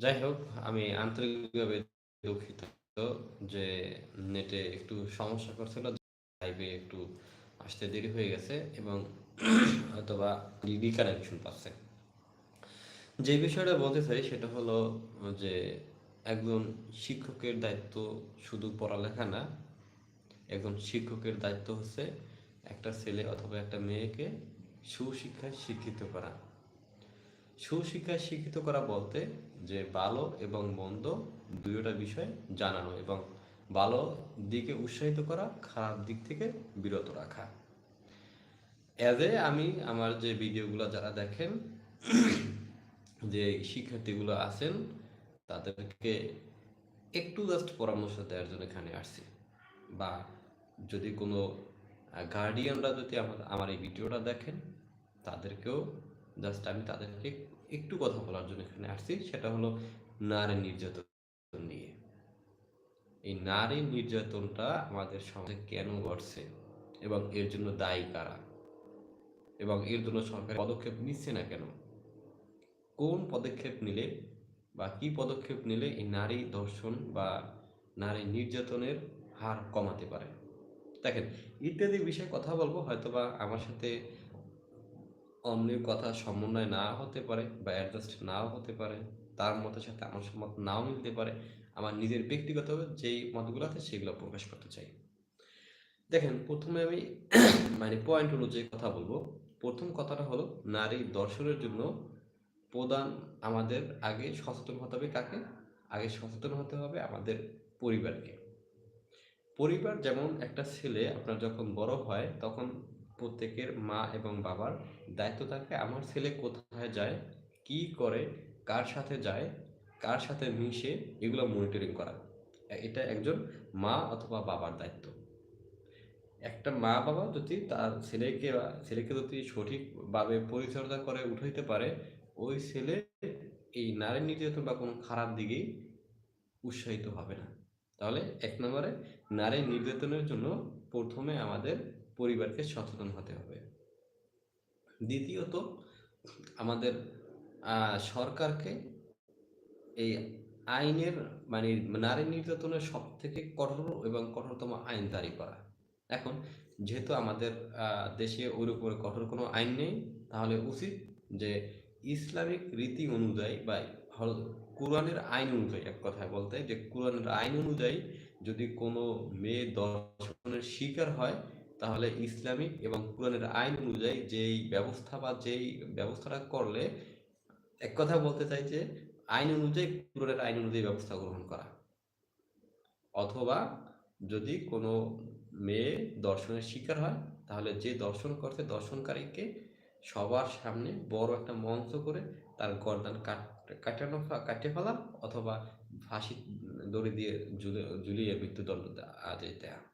যাই হোক, আমি আন্তরিকভাবে দুঃখিত যে নেটে একটু সমস্যা করছিল লাইভে একটু আসতে দেরি হয়ে গেছে এবং হয়তোবা রিকানেকশন পাচ্ছে। যে বিষয়টা বলতে চাই সেটা হলো যে একজন শিক্ষকের দায়িত্ব শুধু পড়ালেখা না, একজন শিক্ষকের দায়িত্ব হচ্ছে একটা ছেলে অথবা একটা মেয়েকে সুশিক্ষায় শিক্ষিত করা। সুশিক্ষায় শিক্ষিত করা বলতে যে ভালো এবং মন্দ দুইটা বিষয় জানানো এবং ভালো দিকে উৎসাহিত করা, খারাপ দিক থেকে বিরত রাখা। এ আমি আমার যে ভিডিওগুলো যারা দেখেন, যে শিক্ষার্থীগুলো আছেন, তাদেরকে একটু জাস্ট পরামর্শ দেওয়ার জন্য এখানে আসছি। বা যদি কোনো গার্ডিয়ানরা যদি আমার আমার এই ভিডিওটা দেখেন, তাদেরকেও জাস্ট আমি তাদেরকে একটু কথা বলার জন্য এখানে আসছি। সেটা হলো নারী নির্যাতন নিয়ে। এই নারী নির্যাতনটা আমাদের সমাজে কেন ঘটছে এবং এর জন্য দায়ী কারা? এবং এর জন্য সরকার পদক্ষেপ নিচ্ছে না কেন? কোন পদক্ষেপ নিলে বা কি পদক্ষেপ নিলে এই নারী ধর্ষণ বা নারী নির্যাতনের হার কমাতে পারে? দেখেন, ইত্যাদি বিষয়ে কথা বলব। হয়তোবা আমার সাথে অন্যের কথা সমন্বয় না হতে পারে বা অ্যাডজাস্ট নাও হতে পারে। তার মতের সাথে আমার মত নাও মিলতে পারে। আমার নিজের ব্যক্তিগত যেই মতগুলো আছে সেগুলো প্রকাশ করতে চাই। দেখেন, প্রথমে আমি মানে পয়েন্ট অনুযায়ী কথা বলব। প্রথম কথাটা হলো, নারী দর্শনের জন্য প্রধান আমাদের আগে সচেতন হতে হবে কাকে? আগে সচেতন হতে হবে আমাদের পরিবারকে। পরিবার যেমন একটা ছেলে, আপনার যখন বড় হয়, তখন প্রত্যেকের মা এবং বাবার দায়িত্ব থাকে আমার ছেলে কোথায় যায়, কি করে, কার সাথে যায়, কার সাথে মিশে, এগুলো মনিটরিং করা। এটা একজন মা অথবা বাবার দায়িত্ব। একটা মা বাবা যদি তার ছেলেকে ছেলেকে যদি সঠিকভাবে পরিচর্যা করে উঠাইতে পারে, ওই ছেলে এই নারী নির্যাতন বা কোনো খারাপ দিকেই উৎসাহিত হবে না। তাহলে এক নম্বরে নারী নির্যাতনের জন্য প্রথমে আমাদের পরিবারকে সচেতন হতে হবে। দ্বিতীয়ত, আমাদের সরকারকে এই আইনের মানে নারী নির্যাতনের সব থেকে কঠোর এবং কঠোরতম আইন জারি করা। এখন, যেহেতু আমাদের দেশে ওর উপরে কঠোর কোনো আইন নেই, তাহলে উচিত যে ইসলামিক রীতি অনুযায়ী বা কোরআনের আইন অনুযায়ী এক কথায় বলতে, যে কোরআনের আইন অনুযায়ী যদি কোনো মেয়ে দর্শনের শিকার হয় তাহলে ইসলামিক এবং কোরআনের আইন অনুযায়ী যেই ব্যবস্থা বা যেই ব্যবস্থাটা করলে, এক কথা বলতে চাই যে, আইন অনুযায়ী কোরআনের আইন অনুযায়ী ব্যবস্থা গ্রহণ করা। অথবা যদি কোনো মেয়ে দর্শনের শিকার হয়, তাহলে যে দর্শন করছে দর্শনকারীকে সবার সামনে বড় একটা মঞ্চ করে তার গর্দান কাটানো কাটিয়ে ফেলা অথবা ফাঁসি দড়ি দিয়ে ঝুলিয়ে মৃত্যুদণ্ড দেওয়া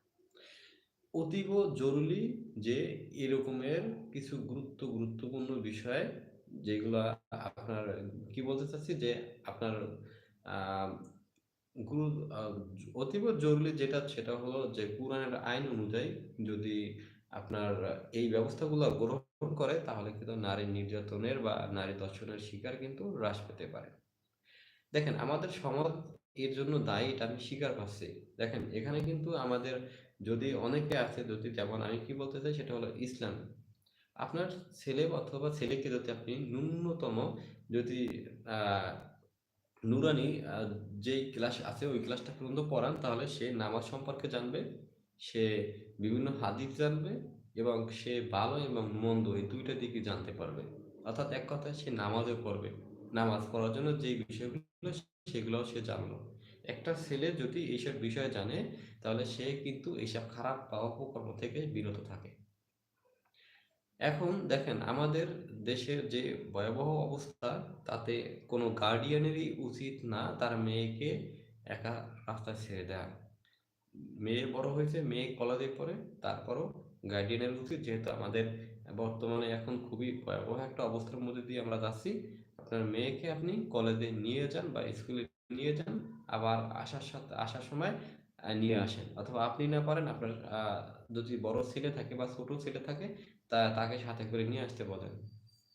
অতীব জরুরি যে এরকমের কিছু গুরুত্ব, গুরুত্বপূর্ণ বিষয় যেগুলো আপনার, কি বলতে চাচ্ছি যে আপনার গুরু অতীব জরুরি যেটা সেটা হলো যে কোরআনের আইন অনুযায়ী যদি আপনার এই ব্যবস্থাগুলো গ্রহণ করে তাহলে কিন্তু নারী নির্যাতনের বা নারী দর্শনের শিকার কিন্তু হ্রাস পেতে পারে। দেখেন, আমাদের সমাজ এর জন্য দায়ী এটা আমি স্বীকার পাচ্ছি দেখেন, এখানে কিন্তু আমাদের যদি অনেকে আছে যদি যেমন আমি কি বলতে চাই সেটা হলো ইসলাম। আপনার ছেলে অথবা ছেলেকে যদি আপনি ন্যূনতম যদি নুরানি যেই ক্লাস আছে ওই ক্লাসটা পর্যন্ত পড়ান, তাহলে সে নামাজ সম্পর্কে জানবে, সে বিভিন্ন হাদিস জানবে এবং সে ভালো এবং মন্দ এই দুইটা দিকে জানতে পারবে। অর্থাৎ এক কথায় সে নামাজও পড়বে। নামাজ পড়ার জন্য যে বিষয়গুলো সেগুলোও সে জানলো। একটা ছেলে যদি এইসব বিষয়ে জানে, তাহলে সে কিন্তু এইসব খারাপ বা অপকর্ম থেকে বিরত থাকে। এখন দেখেন, আমাদের দেশের যে ভয়াবহ অবস্থা, তাতে কোনো গার্ডিয়ানেরই উচিত না তার মেয়েকে একা রাস্তায় ছেড়ে দেয়া মেয়ে বড় হয়েছে, মেয়ে কলেজে পড়ে, তারপরও গার্ডিয়ানের উচিত। যেহেতু আমাদের বর্তমানে এখন খুবই ভয়াবহ একটা অবস্থার মধ্যে দিয়ে আমরা যাচ্ছি, আপনার মেয়েকে আপনি কলেজে নিয়ে যান বা স্কুলে নিয়ে যান, আবার আসার সাথে, আসার সময় নিয়ে আসেন। অথবা আপনি না পারেন, আপনার যদি বড় ছেলে থাকে বা ছোট ছেলে থাকে, তা, তাকে সাথে করে নিয়ে আসতে বলেন।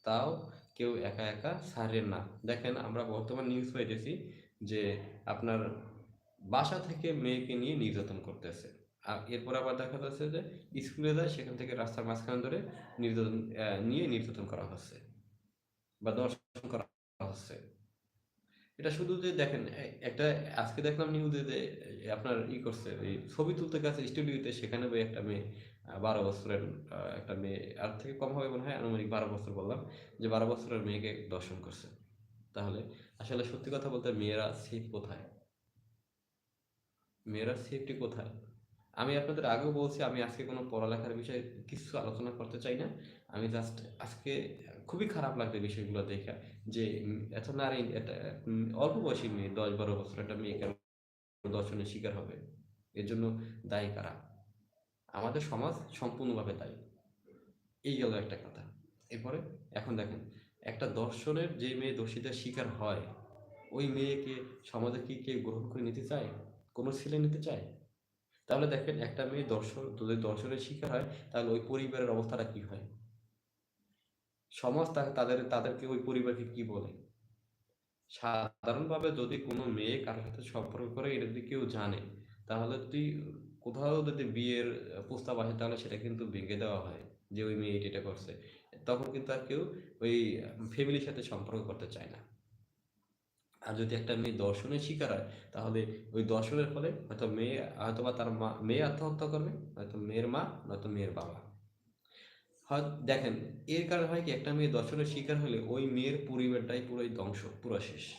তাও কেউ একা একা ছাড়েন না। দেখেন, আমরা বর্তমান নিউজ পাইতেছি যে আপনার বাসা থেকে মেয়েকে নিয়ে নির্যাতন করতেছে। আর এরপর আবার দেখা যাচ্ছে যে স্কুলে যায়, সেখান থেকে রাস্তার মাঝখান ধরে নির্যাতন নিয়ে নির্যাতন করা হচ্ছে বা দর্শন করা হচ্ছে। এটা শুধু যে দেখেন একটা আজকে দেখলাম নিউজে যে আপনার ই করছে এই ছবি তুলতে গেছে স্টুডিওতে সেখানে ওই একটা মেয়ে বারো বছরের একটা মেয়ে, আর থেকে কম হবে মনে হয়, আনুমানিক বারো বছর বললাম, যে বারো বছরের মেয়েকে দর্শন করছে। তাহলে আসলে সত্যি কথা বলতে মেয়েরা সেফ কোথায়? মেয়েরা সেফটি কোথায়? আমি আপনাদের আগেও বলছি, আমি আজকে কোনো পড়ালেখার বিষয়ে কিছু আলোচনা করতে চাই না। আমি জাস্ট আজকে খুবই খারাপ লাগবে বিষয়গুলো দেখা যে এত নারী এটা অল্প বয়সী মেয়ে, দশ বারো বছর একটা মেয়ে কেন দর্শনের শিকার হবে। এর জন্য দায়ী কারা? আমাদের সমাজ সম্পূর্ণভাবে দায়ী। এই গেল একটা কথা। এরপরে এখন দেখেন, একটা দর্শনের যে মেয়ে দোষীদের শিকার হয়, ওই মেয়েকে সমাজে কি কেউ গ্রহণ করে নিতে চায়? কোনো ছেলে নিতে চায়? তাহলে দেখেন একটা মেয়ে দর্শন, যদি দর্শনের শিকার হয়, তাহলে ওই পরিবারের অবস্থাটা কি হয়? সমাজ তাদের, তাদেরকে ওই পরিবারকে কি বলে? সাধারণভাবে যদি কোনো মেয়ে কারোর সাথে সম্পর্ক করে, এটা যদি কেউ জানে, তাহলে তুই কোথাও যদি বিয়ের প্রস্তাব আসে, তাহলে সেটা কিন্তু ভেঙে দেওয়া হয় যে ওই মেয়ে এটা করছে। তখন কিন্তু আর কেউ ওই ফ্যামিলির সাথে সম্পর্ক করতে চায় না। আর যদি একটা মেয়ে দর্শনের শিকার হয়, তাহলে ওই দর্শনের ফলে হয়তো মেয়ে হয়তো বা তার মা, মেয়ে আত্মহত্যা করবে, হয়তো মেয়ের মা, নয়তো মেয়ের বাবা। হয়, দেখেন, এর কারণে হয় কি, একটা মেয়ে দর্শনের শিকার হলে ওই মেয়ের পরিবারটাই পুরোই ধ্বংস, পুরো শেষ।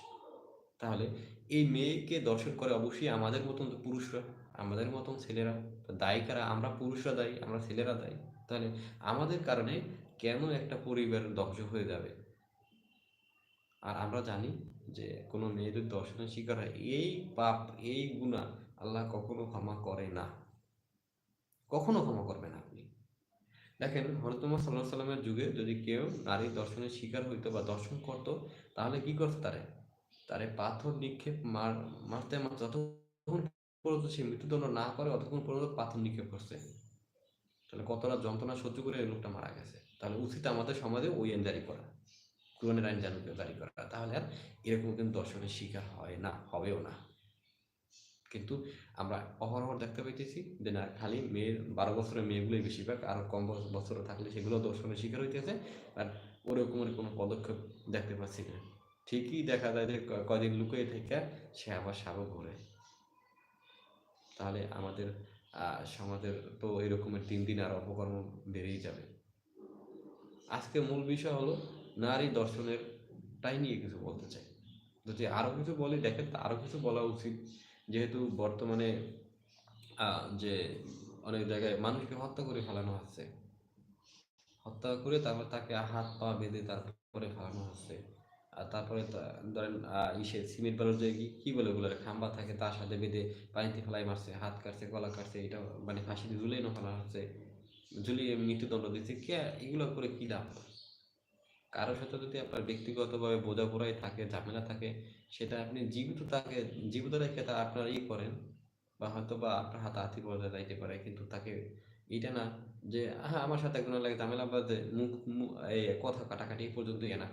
তাহলে এই মেয়েকে দর্শন করে অবশ্যই আমাদের মতন পুরুষরা, আমাদের মতন ছেলেরা দায়ী কারা? আমরা পুরুষরা দায়ী, আমরা ছেলেরা দায়ী। তাহলে আমাদের কারণে কেন একটা পরিবার ধ্বংস হয়ে যাবে? আর আমরা জানি যে কোনো মেয়ে যদি দর্শনের শিকার হয়। এই পাপ, এই গুনাহ আল্লাহ কখনো ক্ষমা করে না। কখনো ক্ষমা করবে না আপনি। দেখেন হরতম সাল্লাহ সাল্লামের যুগে যদি কেউ নারী দর্শনের শিকার হইতো বা দর্শন করতো, তাহলে কি করতো তারে? তারে পাথর নিক্ষেপ মার, মারতে মার যতক্ষণ পর্যন্ত সে মৃত্যুদণ্ড না করে, অতক্ষণ পর্যন্ত পাথর নিক্ষেপ করছে। তাহলে কতটা যন্ত্রণা সহ্য করে এই লোকটা মারা গেছে। তাহলে উচিত আমাদের সমাজে ওই আইন জারি করা। কোরআনের আইন জারি জারি করা, তাহলে আর এরকম কিন্তু দর্শনের শিকার হয় না, হবেও না। কিন্তু আমরা অহরহ দেখতে পাইতেছি যে না, খালি মেয়ের বারো বছরের মেয়েগুলোই বেশিরভাগ, আর কম বছর থাকলে সেগুলো দর্শনের শিকার হইতেছে, আর ওরকমের কোনো পদক্ষেপ দেখতে পাচ্ছি না। ঠিকই দেখা যায় যে কদিন লুকিয়ে থেকে সে আবার সাবক ঘুরে। তাহলে আমাদের সমাজের তো এরকমের দিন দিন আর অপকর্ম বেড়েই যাবে। আজকে মূল বিষয় হলো নারী দর্শনের তাই নিয়ে কিছু বলতে চাই। যদি আরও কিছু বলি, দেখেন তা আরও কিছু বলা উচিত। যেহেতু বর্তমানে যে অনেক জায়গায় মানুষকে হত্যা করে ফেলানো হচ্ছে। হত্যা করে তারপর তাকে হাত পা বেঁধে তারপরে ফেলানো হচ্ছে। আর তারপরে ধরেন ইসে সিমেন্ট বালুর যে কি- বলে ওগুলো খাম্বা থাকে, তার সাথে বেঁধে পানিতে ফেলাই মারছে, হাত কাটছে, গলা কাটছে, এটা মানে ফাঁসিতে ঝুলিয়ে ফেলা হচ্ছে। ঝুলিয়ে মৃত্যুদণ্ড দিচ্ছে, কে, এগুলো করে কি লাভ? কারোর সাথে যদি আপনার ব্যক্তিগতভাবে বোঝাপড়াই থাকে, ঝামেলা থাকে, সেটা আপনি জীবিত তাকে, জীবিত রেখে তা আপনার ই করেন বা হয়তো বা আপনার হাতে হাতি পর্যায়ে যাইতে পারে, কিন্তু তাকে এটা না যে হ্যাঁ আমার সাথে কোনো লাগে ঝামেলা বাদে মুখ এই কথা কাটাকাটি পর্যন্ত এনা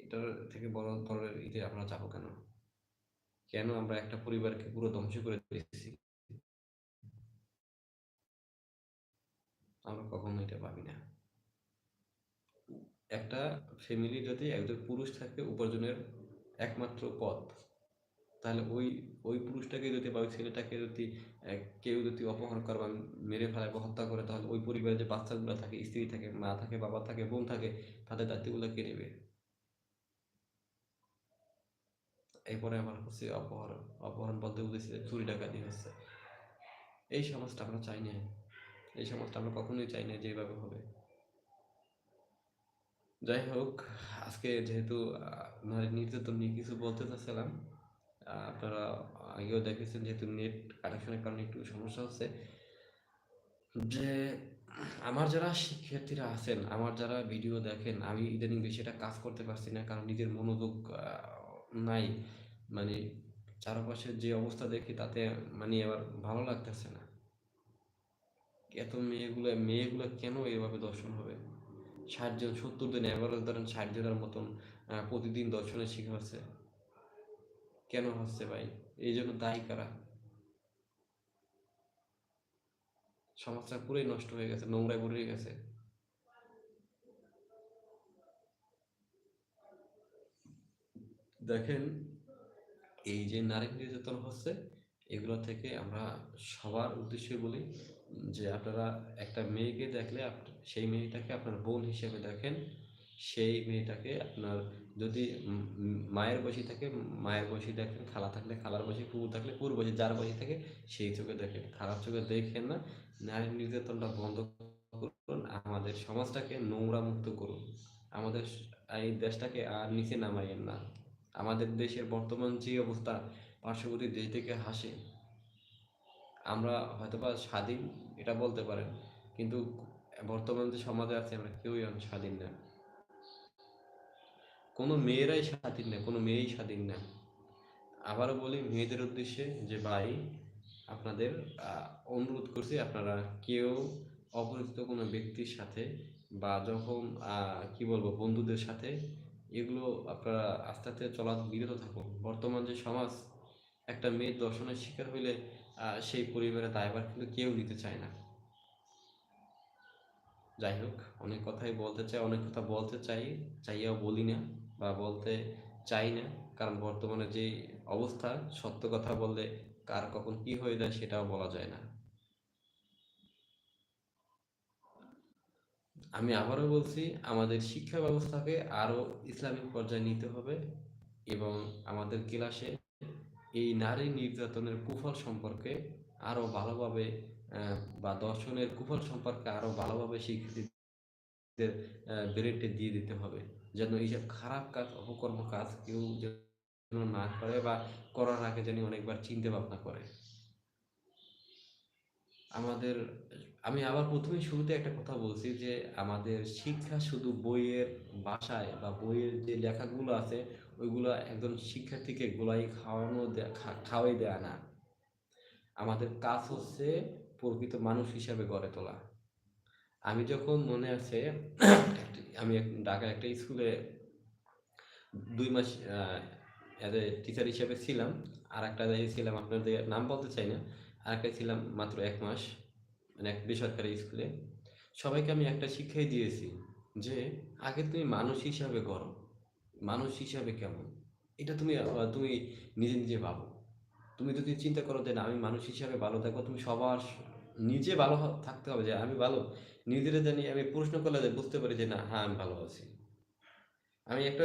এটার থেকে বড় ধরনের ইতে আমরা যাব কেন? কেন আমরা একটা পরিবারকে পুরো ধ্বংস করে দিয়েছি? আমরা কখনো এটা ভাবি না। একটা ফ্যামিলি যদি একজন পুরুষ থাকে উপার্জনের একমাত্র পথ, তাহলে ওই ওই পুরুষটাকে যদি বা ওই ছেলেটাকে যদি কেউ যদি অপহরণ করে বা মেরে ফেলে বা হত্যা করে, তাহলে ওই পরিবারে যে বাচ্চাগুলো থাকে, স্ত্রী থাকে, মা থাকে, বাবা থাকে, বোন থাকে, তাদের দায়িত্বগুলো কে নেবে? এরপরে আমার হচ্ছে অপহরণ অপহরণ বলতে বুঝেছি যে চুরি ডাকাতি হচ্ছে। এই সমাজটা আমরা চাই না। এই সমাজটা আমরা কখনোই চাই না যে হবে। যাই হোক, আজকে যেহেতু নারী নির্যাতন নিয়ে কিছু বলতে চাচ্ছিলাম আপনারা আগেও দেখেছেন যেহেতু নেট কানেকশনের কারণে একটু সমস্যা হচ্ছে, যে আমার যারা শিক্ষার্থীরা আছেন, আমার যারা ভিডিও দেখেন, আমি ইদানিং বেশি এটা কাজ করতে পারছি না, কারণ নিজের মনোযোগ নাই মানে চারপাশের যে অবস্থা দেখি তাতে মানে আবার ভালো লাগতেছে না। এত মেয়েগুলো মেয়েগুলো কেন এভাবে দর্শন হবে? ষাট জন, সত্তর দিন অ্যাভারেজ ধরেন ষাট জনের মতন প্রতিদিন দর্শনের শিকার হচ্ছে। কেন হচ্ছে ভাই? এই জন্য দায়ী কারা? সমাজটা পুরোই নষ্ট হয়ে গেছে, নোংরায় ভরে গেছে। দেখেন, এই যে নারী নির্যাতন হচ্ছে, এগুলো থেকে আমরা সবার উদ্দেশ্যে বলি যে আপনারা একটা মেয়েকে দেখলে সেই মেয়েটাকে আপনার বোন হিসেবে দেখেন, সেই মেয়েটাকে আপনার যদি মায়ের বসি থাকে, মায়ের বসি দেখেন, খালা থাকলে খালার বসি পুকুর থাকলে পুর বসি যার বসি থাকে সেই চোখে দেখেন। খারাপ চোখে দেখেন না, নারী নির্যাতনটা বন্ধ করুন, আমাদের সমাজটাকে নোংরা মুক্ত করুন। আমাদের এই দেশটাকে আর নিচে নামাইয়েন না। আমাদের দেশের বর্তমান যে অবস্থা, পার্শ্ববর্তী দেশ থেকে হাসে। আমরা হয়তোবা স্বাধীন, এটা বলতে পারেন, কিন্তু বর্তমান যে সমাজে আছে, আমরা কেউই স্বাধীন না। কোনো মেয়েরাই স্বাধীন না, কোনো মেয়েই স্বাধীন না। আবারও বলি, মেয়েদের উদ্দেশ্যে যে ভাই, আপনাদের অনুরোধ করছি, আপনারা কেউ অপরিচিত কোনো ব্যক্তির সাথে বা যখন কি বলব, বন্ধুদের সাথে, এগুলো আপনারা আস্তে আস্তে চলা বিরত থাকুন। বর্তমান যে সমাজ, একটা মেয়ের দর্শনের শিকার হইলে সেই পরিবারের দায়ভার কিন্তু কেউ নিতে চায় না। যাই হোক, অনেক কথাই বলতে চাই, অনেক কথা বলতে চাই, চাইয়াও বলি না বা বলতে চাই না। কারণ বর্তমানে যে অবস্থা, সত্য কথা বললে কার কখন কি হয়ে যায় সেটাও বলা যায় না। আমি আবারও বলছি, আমাদের শিক্ষা ব্যবস্থাকে আরও ইসলামিক পর্যায়ে নিতে হবে এবং আমাদের ক্লাসে এই নারী নির্যাতনের কুফল সম্পর্কে আরও ভালোভাবে বা দর্শনের কুফল সম্পর্কে আরও ভালোভাবে শিক্ষার্থীদের ব্রেনটে দিয়ে দিতে হবে। যেন এইসব খারাপ কাজ, অপকর্ম কাজ কেউ যেন না করে বা করার আগে যেন অনেকবার চিন্তা ভাবনা করে। আমাদের, আমি আবার প্রথমে শুরুতে একটা কথা বলছি যে আমাদের শিক্ষা শুধু বইয়ের ভাষায় বা বইয়ের যে লেখাগুলো আছে, ওইগুলো একজন শিক্ষার্থীকে গোলাই খাওয়ানো খাওয়াই দেয় না। আমাদের কাজ হচ্ছে প্রকৃত মানুষ হিসাবে গড়ে তোলা। আমি যখন মনে আছে আমি ঢাকা একটা স্কুলে দুই মাস এজ এ টিচার হিসেবে ছিলাম। আর একটা জায়গায় ছিলাম আপনাদের নাম বলতে চাই না আর একটা ছিলাম মাত্র এক মাস মানে এক বেসরকারি স্কুলে সবাইকে আমি একটা শিক্ষাই দিয়েছি যে, আগে তুমি মানুষ হিসাবে করো মানুষ হিসাবে কেমন? এটা তুমি তুমি নিজে নিজে ভাবো। তুমি যদি চিন্তা করো যে, না, আমি মানুষ হিসাবে ভালো থাকব, তুমি সবার নিজে ভালো থাকতে হবে যে আমি ভালো। নিজেরা জানি, আমি প্রশ্ন করলে যে বুঝতে পারি যে না হ্যাঁ আমি ভালো আছি। আমি একটা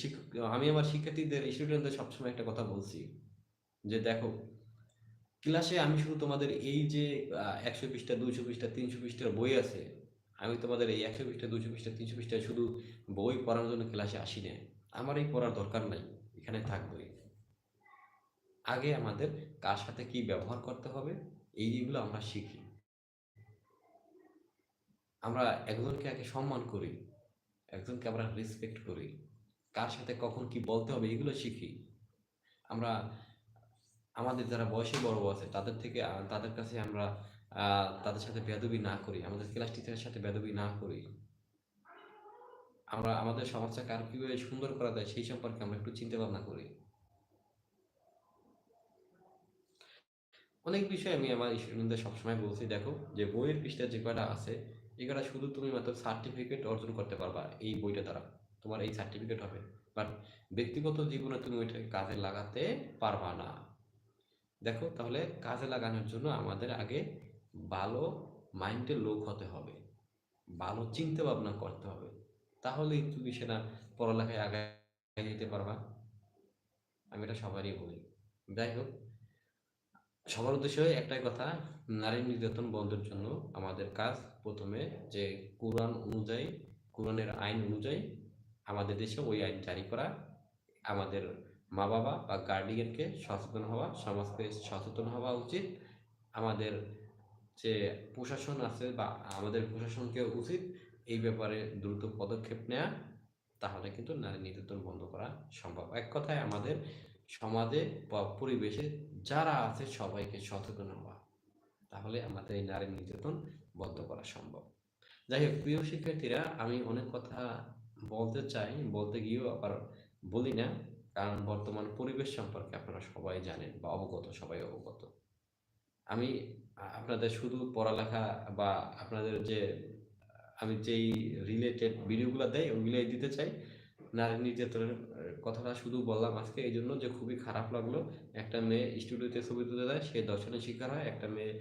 শিক্ষক আমি আমার শিক্ষার্থীদের স্টুডেন্টদের সবসময় একটা কথা বলছি যে দেখো ক্লাসে আমি শুধু তোমাদের এই যে একশো পৃষ্ঠা দুইশো পৃষ্ঠা তিনশো পৃষ্ঠার বই আছে, আমি তোমাদের এই একশো পৃষ্ঠা দুশো পৃষ্ঠা তিনশো পৃষ্ঠা শুধু বই পড়ার জন্য ক্লাসে আসি না আমার এই পড়ার দরকার নাই, এখানে থাকবোই। আগে আমাদের কার সাথে কি ব্যবহার করতে হবে? এইগুলো আমরা শিখি। আমরা একজনকে আগে সম্মান করি, একজনকে আমরা রেসপেক্ট করি, কার সাথে কখন কি বলতে হবে এগুলো শিখি। আমরা, আমাদের যারা বয়সে বড় আছে, তাদের থেকে তাদের কাছে আমরা তাদের সাথে বেদবি না করি, আমাদের ক্লাস টিচারের সাথে বেদবি না করি। আমরা, আমাদের সমাজটাকে আর কীভাবে সুন্দর করা যায় সেই সম্পর্কে আমরা একটু চিন্তা ভাবনা করি। অনেক বিষয় আমি আমার স্টুডেন্টদের সবসময় বলছি, দেখো, যে বইয়ের পৃষ্ঠা যে কটা আছে এগুলো শুধু তুমি মাত্র সার্টিফিকেট অর্জন করতে পারবা এই বইটা দ্বারা। তোমার এই সার্টিফিকেট হবে। বাট ব্যক্তিগত জীবনে তুমি ওইটাকে কাজে লাগাতে পারবা না। দেখো, তাহলে কাজে লাগানোর জন্য আমাদের আগে ভালো মাইন্ডের লোক হতে হবে। ভালো চিন্তা ভাবনা করতে হবে। তাহলেই তুমি সেটা পড়ালেখায় আগে যেতে পারবা। আমি এটা সবারই বলি। যাই হোক সবার উদ্দেশ্যে একটাই কথা, নারী নির্যাতন বন্ধের জন্য আমাদের কাজ প্রথমে যে কোরআন অনুযায়ী, কোরআনের আইন অনুযায়ী আমাদের দেশে ওই আইন জারি করা, আমাদের মা বাবা বা গার্ডিয়ানকে সচেতন হওয়া, সমাজকে সচেতন হওয়া উচিত। আমাদের যে প্রশাসন আছে বা আমাদের প্রশাসনকে উচিত এই ব্যাপারে দ্রুত পদক্ষেপ নেওয়া তাহলে কিন্তু নারী নির্যাতন বন্ধ করা সম্ভব। এক কথায় আমাদের সমাজে বা পরিবেশে যারা আছে সবাইকে সচেতন হওয়া। তাহলে আমাদের এই নারী নির্যাতন বন্ধ করা সম্ভব। যাই হোক, প্রিয় শিক্ষার্থীরা, আমি অনেক কথা বলতে চাই, বলতে গিয়েও আবার বলি না, কারণ বর্তমান পরিবেশ সম্পর্কে আপনারা সবাই জানেন বা অবগত, সবাই অবগত। আমি আপনাদের শুধু পড়ালেখা বা আপনাদের যে, আমি যেই রিলেটেড ভিডিওগুলো দেয় ওগুলোই দিতে চাই। নারী নির্যাতনের কথাটা শুধু বললাম আজকে এই জন্য যে খুবই খারাপ লাগল। একটা মেয়ে স্টুডিওতে ছবি তুলে দেয়, সে দর্শনের শিকার হয়। একটা মেয়ে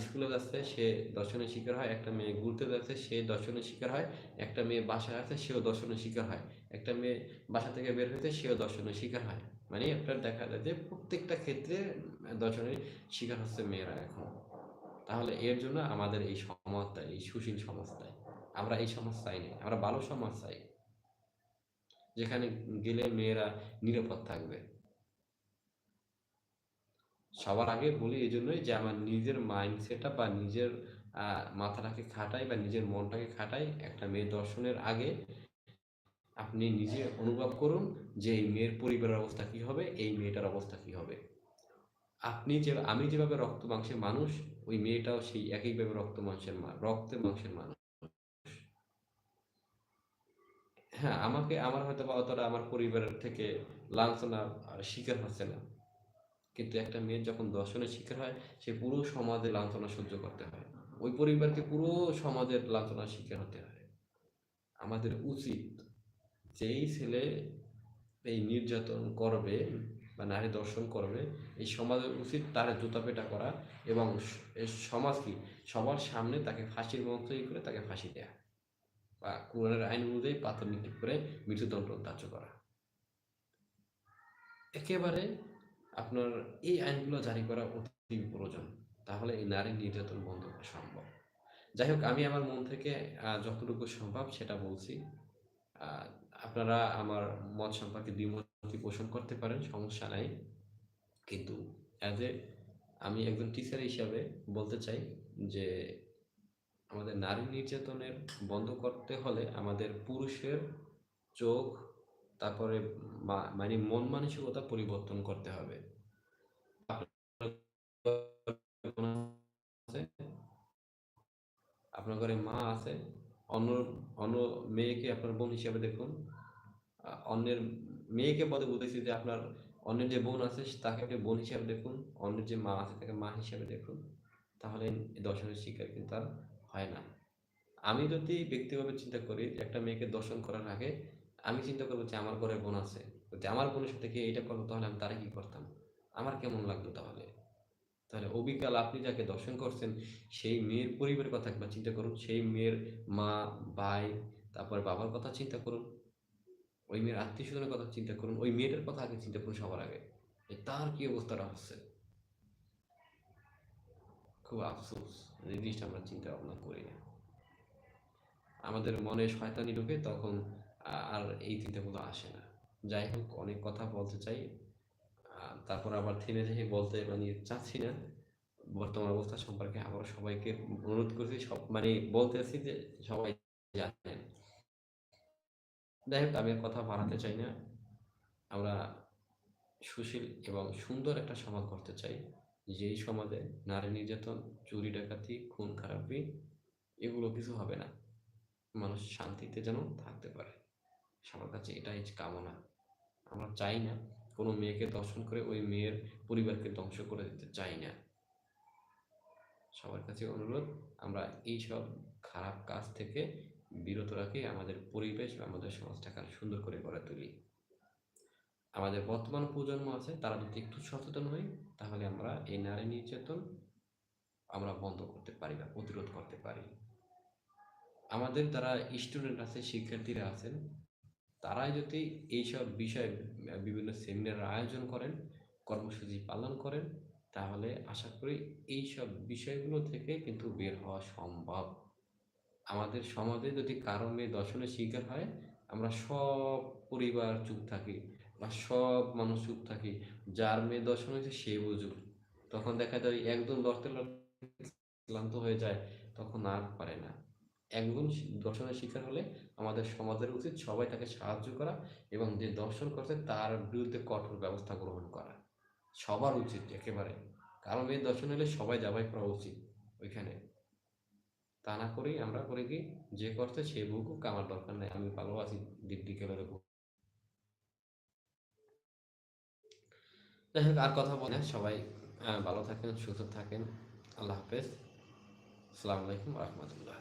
স্কুলে যাচ্ছে, সে দর্শনের শিকার হয়। একটা মেয়ে ঘুরতে যাচ্ছে, সে দর্শনের শিকার হয়। একটা মেয়ে বাসায় আছে সেও দর্শনের শিকার হয়। একটা মেয়ে বাসা থেকে বের হয়েছে সেও দর্শনের শিকার হয়। মানে একটা দেখা যায় যে প্রত্যেকটা ক্ষেত্রে দর্শনের শিকার হচ্ছে মেয়েরা এখন। তাহলে এর জন্য আমাদের এই সমাজটা এই সুশীল সমাজটাই, আমরা এই সমাজ চাই না, আমরা ভালো সমাজ চাই। যেখানে গেলে মেয়েরা নিরাপদ থাকবে। সবার আগে বলি এই জন্যই যে আমার নিজের মাইন্ডসেটটা বা নিজের মাথাটাকে খাটাই বা নিজের মনটাকে খাটাই একটা মেয়ে দর্শনের আগে আপনি নিজে অনুভব করুন যে এই মেয়ের পরিবারের অবস্থা কি হবে, এই মেয়েটার অবস্থা কি হবে। আপনি যে, আমি যেভাবে রক্ত মাংসের মানুষ, ওই মেয়েটাও সেই একইভাবে রক্ত মাংসের রক্তে মাংসের মানুষ। হ্যাঁ আমাকে, আমার হয়তো বা অতটা আমার পরিবারের থেকে লাঞ্ছনা শিকার হচ্ছে না। কিন্তু একটা মেয়ের যখন দর্শনের শিকার হয়, সে পুরো সমাজের লাঞ্ছনা সহ্য করতে হয়। ওই পরিবারকে পুরো সমাজের লাঞ্ছনার শিকার হতে হয়। আমাদের উচিত যেই ছেলে এই নির্যাতন করবে বা নারী দর্শন করবে, এই সমাজের উচিত তার জুতা পেটা করা এবং সমাজ কি? সবার সামনে তাকে ফাঁসির মঞ্চ করে তাকে ফাঁসি দেয়া। বা কোরআনের আইন অনুযায়ী পাথর নিক্ষেপ করে মৃত্যুদণ্ড ধার্য করা। একেবারে আপনার এই আইনগুলো জারি করা অতি প্রয়োজন। তাহলে এই নারী নির্যাতন বন্ধ করা সম্ভব। যাই হোক, আমি আমার মন থেকে যতটুকু সম্ভব সেটা বলছি। আপনারা আমার মত সম্পর্কে দ্বিমতি পোষণ করতে পারেন, সমস্যা নাই। কিন্তু অ্যাজ এ আমি একজন টিচার হিসাবে বলতে চাই যে আমাদের নারী নির্যাতনের বন্ধ করতে হলে আমাদের পুরুষের চোখ, তারপরে মানে মন মানসিকতা পরিবর্তন করতে হবে। আপনার ঘরে মা আছে, অন্য অন্য মেয়েকে আপনার বোন হিসাবে দেখুন। অন্যের মেয়েকে বলে বলতেছি যে আপনার অন্যের যে বোন আছে, তাকে আপনি বোন হিসাবে দেখুন। অন্যের যে মা আছে, তাকে মা হিসাবে দেখুন। তাহলে দর্শনের শিকার কিন্তু আর হয় না। আমি যদি ব্যক্তিগত চিন্তা করি একটা মেয়েকে দর্শন করার আগে আমি চিন্তা করব যে আমার ঘরে বোন আছে। যদি আমার বোনের সাথে কে এটা করব তাহলে আমি তারা কি করতাম? আমার কেমন লাগতো তাহলে? তাহলে অবিকাল আপনি যাকে দর্শন করছেন, সেই মেয়ের পরিবারের কথা একবার চিন্তা করুন, সেই মেয়ের মা, ভাই, তারপরে বাবার কথা চিন্তা করুন, ওই মেয়ের আত্মীয় স্বজনের কথা চিন্তা করুন, ওই মেয়েটার কথা আগে চিন্তা করুন সবার আগে তার কি অবস্থাটা হচ্ছে? খুব আফসোস। এই জিনিসটা আমরা চিন্তা ভাবনা করি। না আমাদের মনে শয়তানি ঢুকে তখন আর এই চিন্তাগুলো আসে না। যাই হোক, অনেক কথা বলতে চাই। তারপর আবার থেমে থেকে বলতে মানে চাচ্ছি না। বর্তমান অবস্থা সম্পর্কে আবার সবাইকে অনুরোধ করছি, সব মানে বলতেছি যে সবাই জানেন। যাই হোক, আমি কথা বাড়াতে চাই না। আমরা সুশীল এবং সুন্দর একটা সমাজ করতে চাই। যেই সমাজে নারী নির্যাতন, চুরি, ডাকাতি, খুন, খারাপি, এগুলো কিছু হবে না। মানুষ শান্তিতে যেন থাকতে পারে। সবার কাছে এটাই কামনা। আমরা চাই না কোনো মেয়েকে দর্শন করে ওই মেয়ের পরিবারকে ধ্বংস করে দিতে চাই না। সবার কাছে অনুরোধ, আমরা এই সব খারাপ কাজ থেকে বিরত রাখি, আমাদের পরিবেশ বা আমাদের সমাজটাকে সুন্দর করে গড়ে তুলি। আমাদের বর্তমান প্রজন্ম আছে, তারা যদি একটু সচেতন হই, তাহলে আমরা এই নারী নির্যাতন আমরা বন্ধ করতে পারি বা প্রতিরোধ করতে পারি। আমাদের যারা স্টুডেন্ট আছে, শিক্ষার্থীরা আছেন, তারাই যদি এইসব বিষয়ে বিভিন্ন সেমিনার আয়োজন করেন, কর্মসূচি পালন করেন, তাহলে আশা করি এইসব বিষয়গুলো থেকে কিন্তু বের হওয়া সম্ভব। আমাদের সমাজে যদি কারও মেয়ে দর্শনের শিকার হয়, আমরা সব পরিবার চুপ থাকি। বা সব মানুষ চুপ থাকে। যার মেয়ে দর্শন হয়েছে, সে বুঝুক। তখন দেখা যায় একজন দর্শন ক্লান্ত হয়ে যায়, তখন আর পারে না। একজন দর্শনের শিকার হলে আমাদের সমাজের উচিত সবাই তাকে সাহায্য করা এবং যে দর্শন করছে, তার বিরুদ্ধে কঠোর ব্যবস্থা গ্রহণ করা। সবার উচিত একেবারে। কারণ এই দর্শন হলে সবাই যাবাই করা উচিত ওইখানে। তা না করেই আমরা করি কি যে করছে, সে ভুগুক আমার দরকার নেই, আমি ভালো আছি ডিগ্রিকেলের উপর। যাই হোক, আর কথা বলেন সবাই ভালো থাকেন, সুস্থ থাকেন। আল্লাহ হাফেজ। আসসালামু আলাইকুম রহমতুল্লাহ।